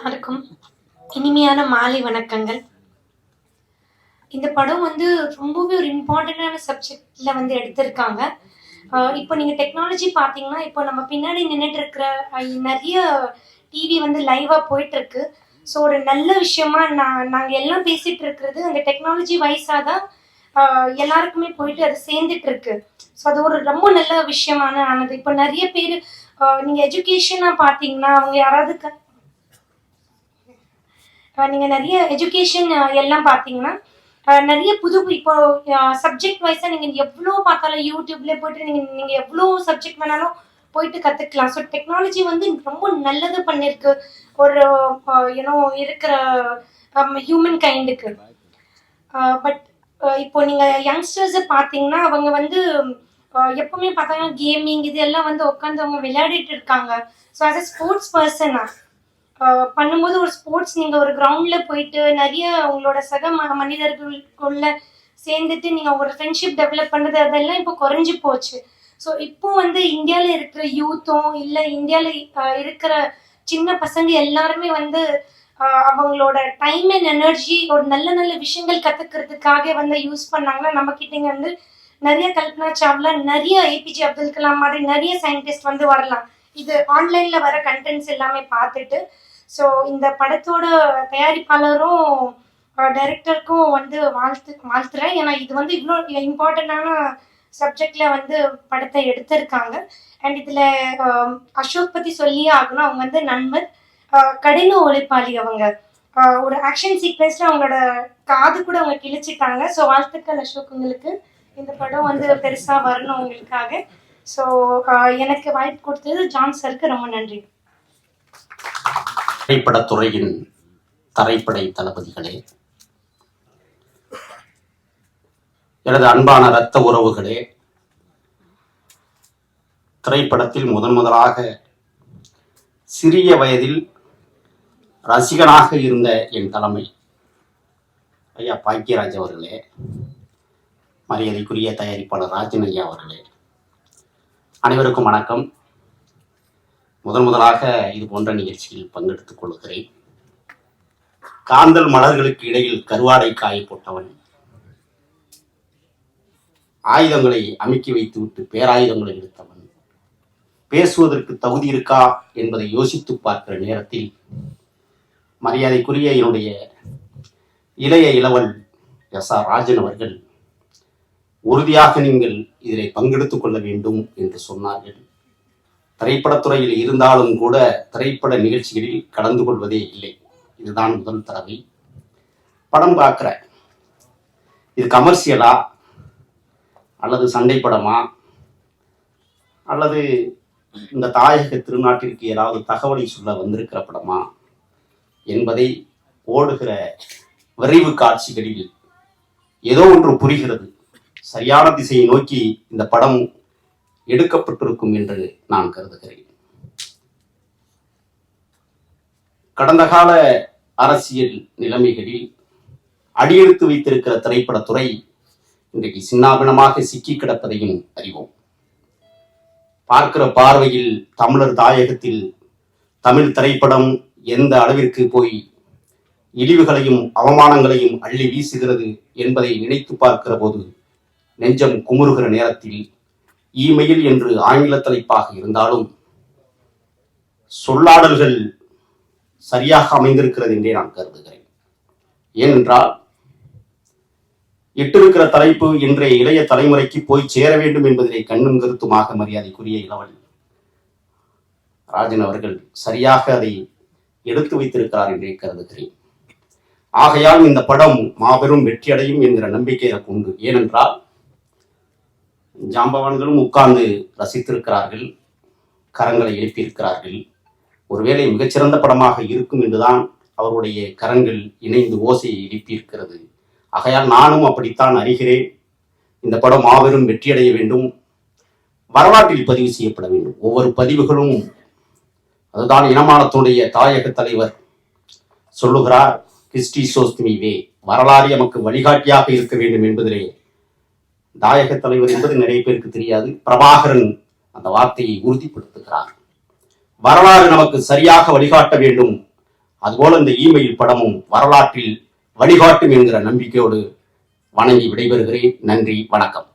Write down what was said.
எல்லாருக்கும் இனிமையான மாலை வணக்கங்கள். இந்த படம் வந்து ரொம்பவே ஒரு இம்பார்ட்டண்டான சப்ஜெக்ட்ல வந்து எடுத்திருக்காங்க. இப்போ நீங்க டெக்னாலஜி பார்த்தீங்கன்னா இப்போ நம்ம பின்னாடி நின்றுட்டு இருக்கிற நிறைய டிவி வந்து லைவா போயிட்டு இருக்கு ஸோ ஒரு நல்ல விஷயமா நான் நாங்கள் எல்லாம் பேசிட்டு இருக்கிறது அந்த டெக்னாலஜி வைஸாக தான் ஆஹ், எல்லாருக்குமே போயிட்டு அது சேர்ந்துட்டு இருக்கு ஸோ அது ஒரு ரொம்ப நல்ல விஷயமான ஆனது. இப்போ நிறைய பேர் நீங்கள் எஜுகேஷனாக பார்த்தீங்கன்னா அவங்க யாராவது நீங்கள் நிறைய எஜுகேஷன் எல்லாம் பார்த்தீங்கன்னா நிறைய புது இப்போ சப்ஜெக்ட் வைஸாக நீங்கள் எவ்வளோ பார்த்தாலும் யூடியூப்ல போயிட்டு நீங்கள் நீங்கள் எவ்வளோ சப்ஜெக்ட் வேணாலும் போயிட்டு கற்றுக்கலாம் ஸோ டெக்னாலஜி வந்து ரொம்ப நல்லது பண்ணியிருக்கு ஒரு ஏன்னோ இருக்கிற ஹியூமன் கைண்டுக்கு பட் இப்போ நீங்கள் யங்ஸ்டர்ஸை பார்த்தீங்கன்னா அவங்க வந்து எப்பவுமே பார்த்தாங்கன்னா கேமிங் இது எல்லாம் வந்து உட்காந்து அவங்க விளையாடிட்டு இருக்காங்க. ஸோ ஆஸ் அ ஸ்போர்ட்ஸ் பர்சனாக பண்ணும்போது ஒரு ஸ்போர்ட்ஸ் நீங்க ஒரு கிரவுண்ட்ல போயிட்டு நிறைய உங்களோட சக மனிதர்களுக்குள்ள சேர்ந்துட்டு நீங்க ஒரு ஃப்ரெண்ட்ஷிப் டெவலப் பண்ணது அதெல்லாம் இப்போ குறைஞ்சு போச்சு. ஸோ இப்போ வந்து இந்தியால இருக்கிற யூத்தும் இல்ல இந்தியால இருக்கிற சின்ன பசங்க எல்லாருமே வந்து அவங்களோட டைம் அண்ட் எனர்ஜி ஒரு நல்ல நல்ல விஷயங்கள் கத்துக்கிறதுக்காக வந்து யூஸ் பண்ணாங்கன்னா நம்ம கிட்டங்க வந்து நிறைய கல்பனா சாவ்லா நிறைய ஏபிஜே அப்துல் கலாம் மாதிரி நிறைய சயின்டிஸ்ட் வந்து வரலாம். இது ஆன்லைன்ல வர கண்டென்ட்ஸ் எல்லாமே பார்த்துட்டு ஸோ இந்த படத்தோட தயாரிப்பாளரும் டைரக்டருக்கும் வந்து வாழ்த்து வாழ்த்துறேன். ஏன்னா இது வந்து இவ்வளோ இம்பார்ட்டண்ட்டான சப்ஜெக்ட்ல வந்து படத்தை எடுத்திருக்காங்க. அண்ட் இதுல அசோக் பத்தி சொல்லியே ஆகணும். அவங்க வந்து நண்பர் கடின உழைப்பாளி அவங்க. ஒரு ஆக்ஷன் சீக்வன்ஸ்ல அவங்களோட காது கூட அவங்க கிழிச்சிட்டாங்க. ஸோ வாழ்த்துக்கள் அசோக் உங்களுக்கு. இந்த படம் வந்து பெருசா வரணும் உங்களுக்காக. ஸோ எனக்கு வாய்ப்பு கொடுத்தது ஜான் சருக்கு ரொம்ப நன்றி. திரைப்படத்துறையின் தரைப்படை தளபதிகளே எனது அன்பான இரத்த உறவுகளே திரைப்படத்தில் முதன் முதலாக சிறிய வயதில் ரசிகனாக இருந்த என் தலைமை ஐயா பாக்கியராஜ் அவர்களே மரியாதைக்குரிய தயாரிப்பாளர் ராஜன் ஐயா அவர்களே அனைவருக்கும் வணக்கம். முதன் முதலாக இது போன்ற நிகழ்ச்சியில் பங்கெடுத்துக் கொள்கிறேன். காந்தல் மலர்களுக்கு இடையில் கருவாடை காய போட்டவன். ஆயுதங்களை அமுக்கி வைத்துவிட்டு பேராயுதங்களை எடுத்தவன். பேசுவதற்கு தகுதி இருக்கா என்பதை யோசித்து பார்க்கிற நேரத்தில் மரியாதைக்குரிய என்னுடைய இளைய இளவல் எஸ் ஆர் ராஜன் அவர்கள் உறுதியாக நீங்கள் இதில் பங்கெடுத்துக் கொள்ள வேண்டும் என்று சொன்னார்கள். திரைப்படத்துறையில் இருந்தாலும் கூட திரைப்பட நிகழ்ச்சிகளில் கலந்து கொள்வதே இல்லை. இதுதான் முதல் தடவை. படம் பார்க்குற இது கமர்ஷியலா அல்லது சண்டை படமா? அல்லது இந்த தாயக திருநாட்டிற்கு ஏதாவது தகவலை சொல்ல வந்திருக்கிற படமா? என்பதை ஓடுகிற விரைவு காட்சிகளில் ஏதோ ஒன்று புரிகிறது. சரியான திசையை நோக்கி இந்த படம் எடுக்கப்பட்டிருக்கும் என்று நான் கருதுகிறேன். கடந்த கால அரசியல் நிலைமைகளில் அடியெடுத்து வைத்திருக்கிற திரைப்படத்துறை இன்றைக்கு சின்னாபினமாக சிக்கி கிடப்பதையும் அறிவோம். பார்க்கிற பார்வையில் தமிழர் தாயகத்தில் தமிழ் திரைப்படம் எந்த அளவிற்கு போய் இழிவுகளையும் அவமானங்களையும் அள்ளி வீசுகிறது என்பதை நினைத்து பார்க்கிற போது நெஞ்சம் குமுறுகிற நேரத்தில் இமெயில் என்று ஆங்கில தலைப்பாக இருந்தாலும் சொல்லாடல்கள் சரியாக அமைந்திருக்கிறது என்றே நான் கருதுகிறேன். ஏனென்றால் இட்டிருக்கிற தலைப்பு இன்றைய இளைய தலைமுறைக்கு போய் சேர வேண்டும் என்பதிலே கண்ணும் கருத்துமாக மரியாதைக்குரிய இளவல் ராஜன் அவர்கள் சரியாக அதை எடுத்து வைத்திருக்கிறார் என்றே கருதுகிறேன். ஆகையால் இந்த படம் மாபெரும் வெற்றியடையும் என்கிற நம்பிக்கை எனக்கு உண்டு ஏனென்றால் ஜாம்பவான்களும் உட்கார்ந்து ரசித்திருக்கிறார்கள் கரங்களை எழுப்பியிருக்கிறார்கள். ஒருவேளை மிகச்சிறந்த படமாக இருக்கும் என்றுதான் அவருடைய கரங்கள் இணைந்து ஓசையை எழுப்பியிருக்கிறது. ஆகையால் நானும் அப்படித்தான் அறிகிறேன். இந்த படம் மாபெரும் வெற்றியடைய வேண்டும். வரலாற்றில் பதிவு செய்யப்பட வேண்டும். ஒவ்வொரு பதிவுகளும் அதுதான் இனமானத்துடைய தாயக தலைவர் சொல்லுகிறார் கிறிஸ்டி சோஸ்துமி வே வரலாறு நமக்கு வழிகாட்டியாக இருக்க வேண்டும் என்பதிலே தாயக தலைவர் என்பது நிறைய பேருக்கு தெரியாது. பிரபாகரன் அந்த வார்த்தையை உறுதிப்படுத்துகிறார். வரலாறு நமக்கு சரியாக வழிகாட்ட வேண்டும். அதுபோல இந்த இமெயில் படமும் வரலாற்றில் வழிகாட்டும் என்கிற நம்பிக்கையோடு வணங்கி விடைபெறுகிறேன். நன்றி வணக்கம்.